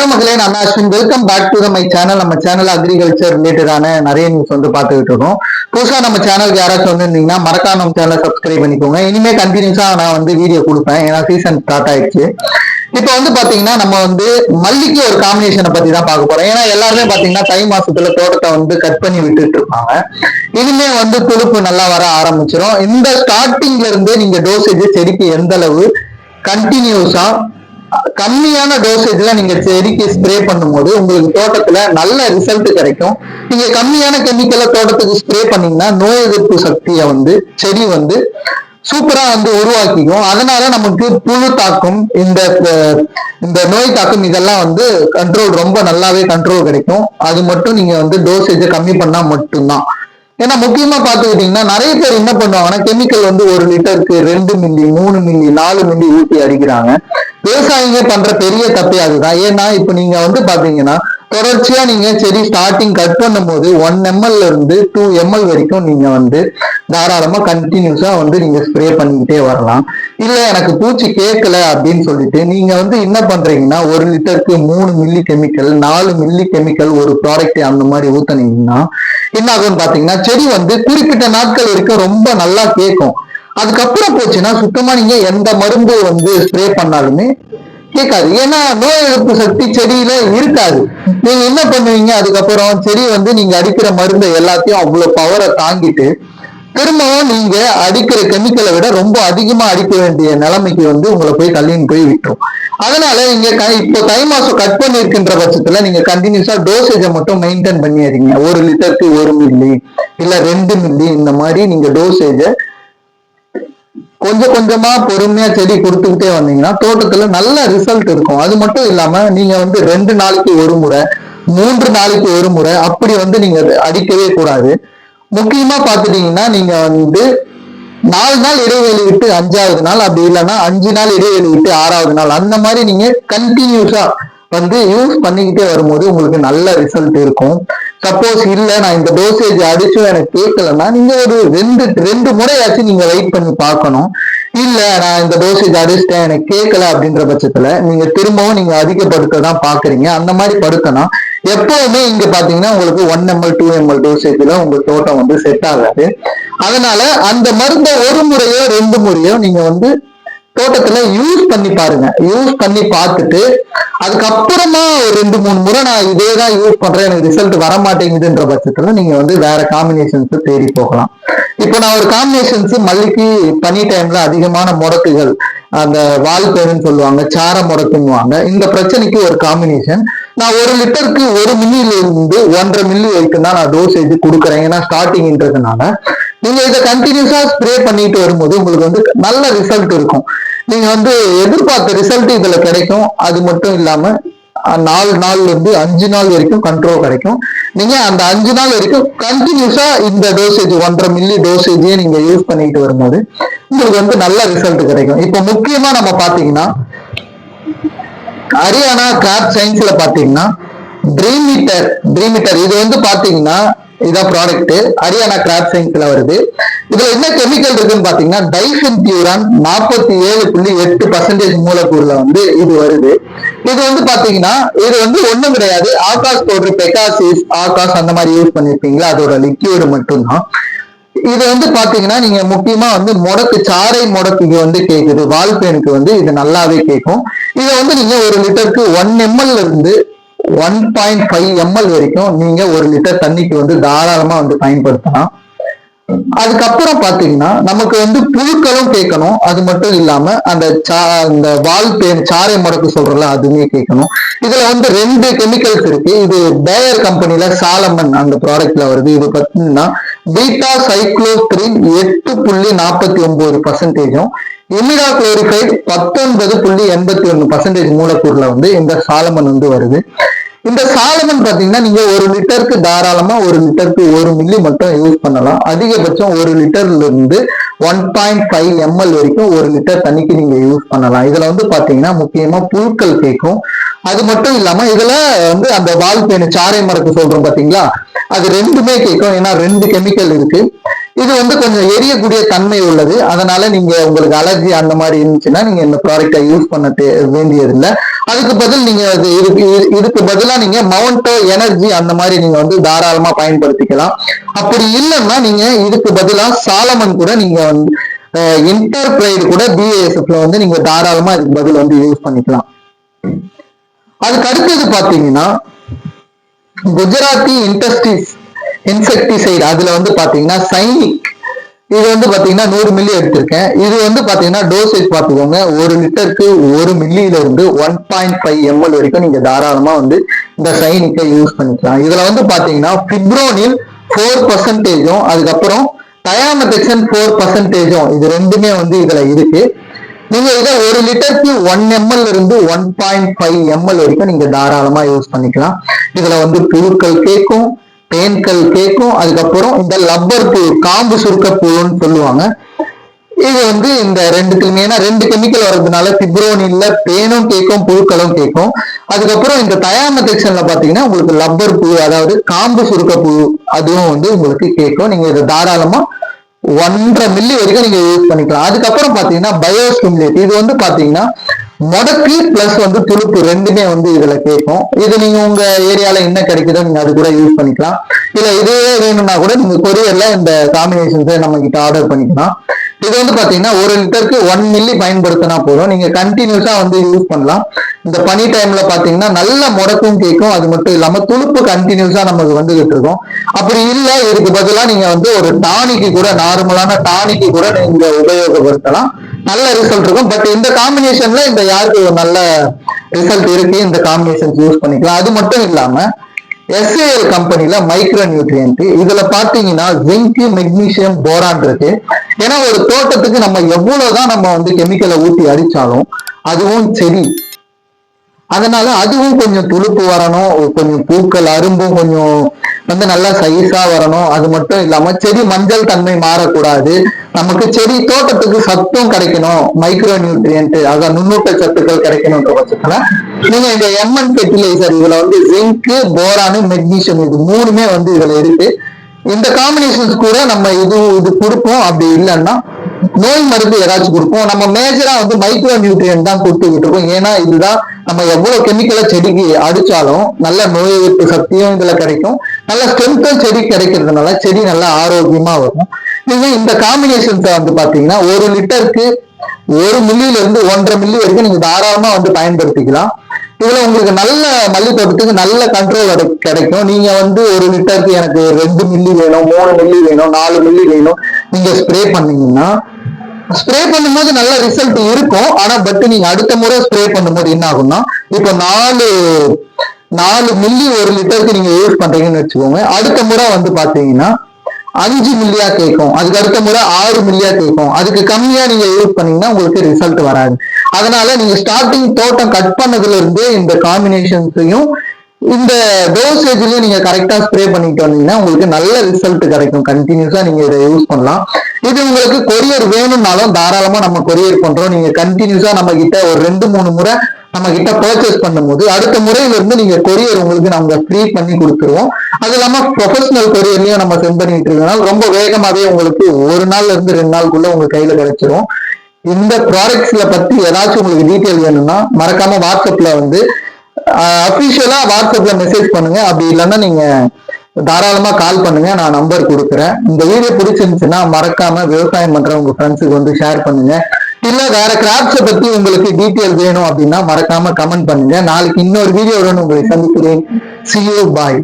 வணக்கம் அண்ணா நான் Ashwin. Welcome back to my channel நம்ம சேனல் அக்ரிகல்ச்சர் ரிலேட்டடான நிறைய நியூஸ் வந்து பார்த்துக்கிட்டு இருக்கோம். புதுசா நம்ம சேனலுக்கு யாராச்சும் வந்திருந்தீங்கன்னா மறக்காம நம்ம சேனலை சப்ஸ்கிரைப் பண்ணிக்கோங்க. இனிமே கண்டினியூஸா நான் வந்து வீடியோ கொடுப்பேன். ஏன்னா சீசன் ஸ்டார்ட் ஆயிடுச்சு. இப்போ வந்து பாத்தீங்கன்னா நம்ம வந்து மல்லிக்கு ஒரு காம்பினேஷனை பத்தி தான் பார்க்க போறோம். ஏன்னா எல்லாருமே பாத்தீங்கன்னா தை மாசத்துல தோட்டத்தை வந்து கட் பண்ணி விட்டுட்டு இருப்பாங்க. இனிமே வந்து துடுப்பு நல்லா வர ஆரம்பிச்சிடும் இந்த ஸ்டார்டிங்ல இருந்தே நீங்க டோசேஜ் செடிக்கு எந்த அளவு கண்டினியூஸா கம்மியான டோசேஜ்ல நீங்க செடிக்கு ஸ்ப்ரே பண்ணும்போது உங்களுக்கு தோட்டத்துல நல்ல ரிசல்ட் கிடைக்கும். நீங்க கம்மியான கெமிக்கலை தோட்டத்துக்கு ஸ்ப்ரே பண்ணீங்கன்னா நோய் எதிர்ப்பு சக்தியை வந்து செடி வந்து சூப்பரா வந்து உருவாக்கிக்கும். அதனால நமக்கு புழு தாக்கம் இந்த இந்த நோய் தாக்கம் இதெல்லாம் வந்து கண்ட்ரோல் ரொம்ப நல்லாவே கண்ட்ரோல் கிடைக்கும். அது மட்டும் நீங்க வந்து டோசேஜை கம்மி பண்ணா மட்டும்தான். ஏன்னா முக்கியமா பாத்துக்கிட்டீங்கன்னா நிறைய பேர் என்ன பண்ணுவாங்கன்னா கெமிக்கல் வந்து ஒரு லிட்டருக்கு ரெண்டு மில்லி மூணு மில்லி நாலு மில்லி ஊட்டி அடிக்கிறாங்க. விவசாயிங்க பண்ற பெரிய தப்பே அதுதான். ஏன்னா இப்ப நீங்க வந்து பாத்தீங்கன்னா தொடர்ச்சியா நீங்க செடி ஸ்டார்டிங் கட் பண்ணும்போது ஒன் எம்எல்ல இருந்து டூ எம்எல் வரைக்கும் நீங்க வந்து தாராளமா கண்டினியூஸா வந்து நீங்க ஸ்ப்ரே பண்ணிக்கிட்டே வரலாம். இல்ல எனக்கு பூச்சி கேட்கல அப்படின்னு சொல்லிட்டு நீங்க வந்து என்ன பண்றீங்கன்னா ஒரு லிட்டருக்கு மூணு மில்லி கெமிக்கல் நாலு மில்லி கெமிக்கல் ஒரு ப்ராடக்ட் அந்த மாதிரி ஊத்தினீங்கன்னா என்ன ஆகும்னு பாத்தீங்கன்னா செடி வந்து குறிப்பிட்ட நாட்கள் வரைக்கும் ரொம்ப நல்லா கேட்கும் அதுக்கப்புறம் போச்சுன்னா சுத்தமா நீங்க எந்த மருந்து வந்து ஸ்ப்ரே பண்ணாலுமே கேட்காது. ஏன்னா நோய் எதிர்ப்பு சக்தி செடியில இருக்காது. நீங்க என்ன பண்ணுவீங்க? அதுக்கப்புறம் செடி வந்து நீங்க அடிக்கிற மருந்து எல்லாத்தையும் அவ்வளவு பவரை தாங்கிட்டு திரும்பவும் நீங்க அடிக்கிற கெமிக்கலை விட ரொம்ப அதிகமா அடிக்க வேண்டிய நிலைமைக்கு வந்து உங்களை போய் தள்ளின்னு போய் விட்டுரும். அதனால நீங்க க- இப்போ தை மாசம் கட் பண்ணிருக்கின்ற பட்சத்துல நீங்க கண்டினியூஸா டோசேஜை மட்டும் மெயின்டைன் பண்ணிடுறீங்க ஒரு லிட்டருக்கு ஒரு மில்லி இல்ல ரெண்டு மில்லி இந்த மாதிரி நீங்க டோசேஜை கொஞ்சம் கொஞ்சமா பொறுமையா செடி கொடுத்துக்கிட்டே வந்தீங்கன்னா தோட்டத்துல நல்ல ரிசல்ட் இருக்கும். அது மட்டும் இல்லாம நீங்க வந்து ரெண்டு நாளைக்கு ஒரு முறை மூன்று நாளைக்கு ஒரு முறை அப்படி வந்து நீங்க அடிக்கவே கூடாது. முக்கியமா பாத்துட்டீங்கன்னா நீங்க வந்து நாலு நாள் இடைவெளி விட்டு அஞ்சாவது நாள் அப்படி இல்லைன்னா அஞ்சு நாள் இடைவெளி விட்டு ஆறாவது நாள் அந்த மாதிரி நீங்க கண்டினியூஸா வந்து யூஸ் பண்ணிக்கிட்டே வரும்போது உங்களுக்கு நல்ல ரிசல்ட் இருக்கும். சப்போஸ் இல்ல நான் இந்த டோசேஜ் அடிச்சும் எனக்கு கேட்கலன்னா நீங்க ஒரு ரெண்டு ரெண்டு முறையாச்சும் நீங்க வெயிட் பண்ணி பார்க்கணும். இல்ல நான் இந்த டோசேஜ் அடிச்சிட்டேன் எனக்கு கேட்கல அப்படின்ற பட்சத்துல நீங்க திரும்பவும் நீங்க அதிகப்படுத்த தான் பாக்குறீங்க அந்த மாதிரி படுத்தனா எப்பவுமே இங்க பாத்தீங்கன்னா உங்களுக்கு ஒன் எம்எல் டூ எம்எல் டோசேஜ்ல உங்க தோட்டம் வந்து செட் ஆகாது. அதனால அந்த மருந்தை ஒரு முறையோ ரெண்டு முறையோ நீங்க வந்து தோட்டத்துல யூஸ் பண்ணி பாருங்க. யூஸ் பண்ணி பார்த்துட்டு அதுக்கப்புறமா ஒரு ரெண்டு மூணு முறை நான் இதே தான் யூஸ் பண்றேன். எனக்கு ரிசல்ட் வர மாட்டேங்குதுன்ற பட்சத்துல நீங்க வந்து வேற காம்பினேஷன்ஸ் தேடி போகலாம். இப்போ நான் ஒரு காம்பினேஷன்ஸ் மல்லிக்கு பனி டைம்ல அதிகமான முடக்குகள் அந்த வால் பேருன்னு சொல்லுவாங்க சார முடக்குங்குவாங்க இந்த பிரச்சனைக்கு ஒரு காம்பினேஷன் நான் ஒரு லிட்டருக்கு ஒரு மில்லியில இருந்து ஒன்றரை மில்லி வரைக்கும் தான் நான் டோசேஜ் கொடுக்குறேன். ஏன்னா ஸ்டார்டிங்ன்றதுனால நீங்க இதை கண்டினியூஸா ஸ்ப்ரே பண்ணிட்டு வரும்போது உங்களுக்கு வந்து நல்ல ரிசல்ட் இருக்கும். நீங்க வந்து எதிர்பார்த்த ரிசல்ட் இதுல கிடைக்கும். அது மட்டும் இல்லாம நாலு நாள்ல இருந்து அஞ்சு நாள் வரைக்கும் கண்ட்ரோல் கிடைக்கும். நீங்க அந்த அஞ்சு நாள் வரைக்கும் கண்டினியூஸா இந்த டோசேஜ் ஒன்றரை மில்லி டோசேஜே நீங்க யூஸ் பண்ணிட்டு வரும்போது உங்களுக்கு வந்து நல்ல ரிசல்ட் கிடைக்கும். இப்போ முக்கியமா நம்ம பாத்தீங்கன்னா ஹரியானா கிராப் சயின்ஸ்ல பாத்தீங்கன்னா ட்ரீம் மீட்டர் இது வந்து பாத்தீங்கன்னா இதான் ப்ராடக்ட் ஹரியானா கிராப் சயின்ஸ்ல வருது. இதுல என்ன கெமிக்கல் இருக்குன்னு பாத்தீங்கன்னா டைசன் பியூரான் நாற்பத்தி ஏழு புள்ளி எட்டு பர்சன்டேஜ் மூலக்கூறுல வந்து இது வருது. இது வந்து பாத்தீங்கன்னா இது வந்து ஒண்ணும் கிடையாது. ஆகாஷ் பவுடர் பெகாசிஸ் ஆகாஷ் அந்த மாதிரி யூஸ் பண்ணிருப்பீங்களா? அதோட லிக்யூடு மட்டும்தான். இது வந்து பாத்தீங்கன்னா நீங்க முக்கியமா வந்து முடக்கு சாறை முடக்குக்கு வந்து கேக்குது. வால்பேனுக்கு வந்து இது நல்லாவே கேட்கும் இதை வந்து நீங்க ஒரு லிட்டருக்கு ஒன் எம்எல்ல இருந்து ஒன் பாயிண்ட் ஃபைவ் எம்எல் வரைக்கும் நீங்க ஒரு லிட்டர் தண்ணிக்கு வந்து தாராளமா வந்து பயன்படுத்தலாம். அதுக்கப்புறம் பாத்தீங்கன்னா நமக்கு வந்து புழுக்களும் கேட்கணும். அது மட்டும் இல்லாம அந்த சா அந்த வால் பேன் சாறை முடக்கு சொல்றல அதுவுமே கேட்கணும். இதுல வந்து ரெண்டு கெமிக்கல்ஸ் இருக்கு. இது பேயர் கம்பெனில சாலமன் அந்த ப்ராடக்ட்ல வருது. இது பாத்தீங்கன்னா பீட்டா சைக்ளோஸ்திரின் எட்டு புள்ளி நாற்பத்தி ஒன்பது பர்சன்டேஜும் இமிடா குளோரிஃபைட் பத்தொன்பது புள்ளி எண்பத்தி ஒன்று பர்சன்டேஜ் மூலக்கூறுல வந்து இந்த சாலமன் வந்து வருது. இந்த சாலமன் பாத்தீங்கன்னா நீங்க ஒரு லிட்டருக்கு தாராளமா ஒரு லிட்டருக்கு ஒரு மில்லி மட்டும் யூஸ் பண்ணலாம். அதிகபட்சம் ஒரு லிட்டர்ல இருந்து ஒன் பாயிண்ட் ஃபைவ் எம்எல் வரைக்கும் ஒரு லிட்டர் தண்ணிக்கு நீங்க யூஸ் பண்ணலாம். இதுல வந்து பாத்தீங்கன்னா முக்கியமா புழுக்கள் கேட்கும். அது மட்டும் இல்லாம இதுல வந்து அந்த வால்பேனு சாறை மரக்கு சொல்றோம் பாத்தீங்களா? அது ரெண்டுமே கேட்கும். ஏன்னா ரெண்டு கெமிக்கல் இருக்கு. இது வந்து கொஞ்சம் எரியக்கூடிய தன்மை உள்ளது. அதனால நீங்க உங்களுக்கு அலர்ஜி அந்த மாதிரி இருந்துச்சுன்னா நீங்க இந்த ப்ராடக்டை யூஸ் பண்ண தே- வேண்டியதில்லை. அதுக்கு பதில் நீங்க அது இதுக்கு இது- இதுக்கு பதிலா நீங்க மவுண்டோ எனர்ஜி அந்த மாதிரி நீங்க வந்து தாராளமா பயன்படுத்திக்கலாம். அப்படி இல்லைன்னா நீங்க இதுக்கு பதிலா சாலமன் கூட நீங்க வந்து இன்டர்பிரைடு கூட பிஏஎஸ்எஃப்ல வந்து நீங்க தாராளமா இதுக்கு பதில் வந்து யூஸ் பண்ணிக்கலாம். அதுக்கு அடுத்தது பாத்தீங்கன்னா குஜராத்தி இண்டஸ்ட்ரீஸ் இன்செக்டிசைடு அதுல வந்து பாத்தீங்கன்னா சைனிக் இது வந்து பாத்தீங்கன்னா நூறு மில்லி எடுத்திருக்கேன். இது வந்து பாத்தீங்கன்னா டோசேஜ் பார்த்துக்கோங்க. ஒரு லிட்டருக்கு ஒரு மில்லியில இருந்து ஒன் பாயிண்ட் ஃபைவ் எம்எல் வரைக்கும் நீங்க தாராளமா வந்து இந்த சைனிக்கை யூஸ் பண்ணிக்கலாம். இதுல வந்து பாத்தீங்கன்னா பிப்ரோனில் ஃபோர் பர்சன்டேஜும் அதுக்கப்புறம் டயாமெத்தக்சன் ஃபோர் பர்சன்டேஜும் இது ரெண்டுமே வந்து இதுல இருக்கு. நீங்க இதை ஒரு லிட்டருக்கு ஒன் எம்எல் இருந்து ஒன் பாயிண்ட் ஃபைவ் எம்எல் வரைக்கும் நீங்க தாராளமா யூஸ் பண்ணிக்கலாம். இதுல வந்து புழுக்கள் கேட்கும். தேன்கள் கேட்கும் அதுக்கப்புறம் இந்த லப்பர் பூ காம்பு சுருக்க பூன்னு சொல்லுவாங்க. இது வந்து இந்த ரெண்டுத்துலயுமே ஏன்னா ரெண்டு கெமிக்கல் வர்றதுனால பிப்ரோனில்ல பேனும் கேட்கும் புழுக்களும் கேட்கும் அதுக்கப்புறம் இந்த தயாமெத்தக்ஷன்ல பாத்தீங்கன்னா உங்களுக்கு லப்பர் பூ அதாவது காம்பு சுருக்க பூ அதுவும் வந்து உங்களுக்கு கேட்கும் நீங்க இதை தாராளமா ஒன்றரை மில்லி வரைக்கும் நீங்க யூஸ் பண்ணிக்கலாம். அதுக்கப்புறம் பாத்தீங்கன்னா பயோஸ்டிமுலேட் இது வந்து பாத்தீங்கன்னா முடக்கு பிளஸ் வந்து துளுப்பு ரெண்டுமே வந்து இதுல கேட்கும். இது நீங்க உங்க ஏரியால என்ன கிடைக்குதோ நீங்க அது கூட யூஸ் பண்ணிக்கலாம். இல்ல இதுவே வேணும்னா கூட நீங்க கொரியர்ல இந்த காம்பினேஷன்ஸை நம்ம கிட்ட ஆர்டர் பண்ணிக்கலாம். இது வந்து பாத்தீங்கன்னா ஒரு லிட்டருக்கு ஒன் மில்லி பயன்படுத்தினா போதும். நீங்க கண்டினியூஸா வந்து யூஸ் பண்ணலாம். இந்த பனி டைம்ல பாத்தீங்கன்னா நல்ல முடக்கும் கேட்கும் அது மட்டும் இல்லாம துளுப்பு கண்டினியூஸா நமக்கு வந்துகிட்டு இருக்கும் அப்படி இல்ல இதுக்கு பதிலா நீங்க வந்து ஒரு டானிக்கு கூட நார்மலான டானிக்கு கூட நீங்க உபயோகப்படுத்தலாம். நல்ல ரிசல்ட் இருக்கும். பட் இந்த காம்பினேஷன்ல இந்த யாருக்கு ஒரு நல்ல ரிசல்ட் இருக்கு இந்த காம்பினேஷன் யூஸ் பண்ணிக்கலாம். அது மட்டும் இல்லாம எஸ்ஏஎல் கம்பெனில மைக்ரோ நியூட்ரியன்ட் இதுல பாத்தீங்கன்னா ஜிங்க் மெக்னீசியம் போரான் இருக்கு. ஏன்னா ஒரு தோட்டத்துக்கு நம்ம எவ்வளவுதான் நம்ம வந்து கெமிக்கலை ஊத்தி அடிச்சாலும் அதுவும் செடி. அதனால அதுவும் கொஞ்சம் துளுப்பு வரணும் கொஞ்சம் பூக்கள் அரும்பும் கொஞ்சம் வந்து நல்லா சைஸா வரணும். அது மட்டும் இல்லாம செடி மஞ்சள் தன்மை மாறக்கூடாது. நமக்கு செடி தோட்டத்துக்கு சத்தும் கிடைக்கணும். மைக்ரோ நியூட்ரியன்ட் அதான் நுண்ணூட்ட சத்துக்கள் கிடைக்கணும்ன்ற பட்சத்துல நீங்க இந்த எம்என் ஃபெர்டிலைசர் இதுல வந்து ஜிங்க் போரானு மெக்னீசியம் இது மூணுமே வந்து இதுல இருக்கு. இந்த காம்பினேஷன்ஸ் கூட நம்ம இது இது கொடுப்போம். அப்படி இல்லைன்னா நோய் மருந்து ஏதாச்சும் கொடுப்போம். நம்ம மேஜரா வந்து மைக்ரோ நியூட்ரியன் தான் கொடுத்துக்கிட்டு இருக்கோம் ஏன்னா இதுதான் நம்ம எவ்வளவு கெமிக்கலை செடிக்கு அடிச்சாலும் நல்ல நோய் எதிர்ப்பு சக்தியும் இதுல கிடைக்கும். நல்ல ஸ்ட்ரென்த்தும் செடி கிடைக்கிறதுனால செடி நல்லா ஆரோக்கியமா வரும். நீங்க இந்த காம்பினேஷன்ஸை வந்து பாத்தீங்கன்னா ஒரு லிட்டருக்கு ஒரு மில்லியில இருந்து ஒன்றரை மில்லி வரைக்கும் நீங்க தாராளமா வந்து பயன்படுத்திக்கலாம். இதுல உங்களுக்கு நல்ல மல்லி தோட்டத்துக்கு நல்ல கண்ட்ரோல் கிடைக்கும். நீங்க வந்து ஒரு லிட்டருக்கு எனக்கு ரெண்டு மில்லி வேணும் மூணு மில்லி வேணும் நாலு மில்லி வேணும். நீங்க ஸ்ப்ரே பண்ணீங்கன்னா ஸ்ப்ரே பண்ணும்போது நல்ல ரிசல்ட் இருக்கும். ஆனா பட் நீங்க அடுத்த முறை ஸ்ப்ரே பண்ணும்போது என்ன ஆகும்னா இப்போ நாலு நாலு மில்லி ஒரு லிட்டருக்கு நீங்க யூஸ் பண்றீங்கன்னு வச்சுக்கோங்க. அடுத்த முறை வந்து பாத்தீங்கன்னா அஞ்சு மில்லியா கேட்கும். அதுக்கு அடுத்த முறை ஆறு மில்லியா கேட்கும். அதுக்கு கம்மியா நீங்க யூஸ் பண்ணீங்கன்னா உங்களுக்கு ரிசல்ட் வராது. அதனால நீங்க ஸ்டார்டிங் தோட்டம் கட் பண்ணதுல இருந்தே இந்த காம்பினேஷன்ஸையும் இந்த டோசேஜ்லயும் நீங்க கரெக்டா ஸ்ப்ரே பண்ணிட்டு வந்தீங்கன்னா உங்களுக்கு நல்ல ரிசல்ட் கிடைக்கும். கண்டினியூஸா நீங்க இதை யூஸ் பண்ணலாம். இது உங்களுக்கு கொரியர் வேணும்னாலும் தாராளமா நம்ம கொரியர் பண்றோம். நீங்க கண்டினியூஸா நம்ம கிட்ட ஒரு ரெண்டு மூணு முறை நம்ம கிட்ட பர்ச்சேஸ் பண்ணும்போது அடுத்த முறையில இருந்து நீங்க கொரியர் உங்களுக்கு நம்ம ஃப்ரீ பண்ணி கொடுத்துருவோம். அது இல்லாம ப்ரொஃபஷனல் கொரியர்லயும் நம்ம சென்ட் பண்ணிட்டு இருக்கனால ரொம்ப வேகமாவே உங்களுக்கு ஒரு நாள்ல இருந்து ரெண்டு நாளுக்குள்ள உங்க கையில கிடைச்சிரும். இந்த ப்ராடக்ட்ஸ்ல பத்தி ஏதாச்சும் உங்களுக்கு டீட்டெயில் வேணும்னா மறக்காம வாட்ஸ்அப்ல வந்து அபிஷியலா வாட்ஸ்அப்ல மெசேஜ் பண்ணுங்க. அப்படி இல்லைன்னா நீங்க தாராளமா கால் பண்ணுங்க நான் நம்பர் கொடுக்குறேன். இந்த வீடியோ பிடிச்சிருந்துச்சுன்னா மறக்காம விவசாயம் பண்ற உங்க ஃப்ரெண்ட்ஸுக்கு வந்து ஷேர் பண்ணுங்க. இல்ல வேற கிராப்ஸை பத்தி உங்களுக்கு டீட்டெயில் வேணும் அப்படின்னா மறக்காம கமெண்ட் பண்ணுங்க. நாளைக்கு இன்னொரு வீடியோவுடன் உங்களை சந்திக்கிறேன். C you bye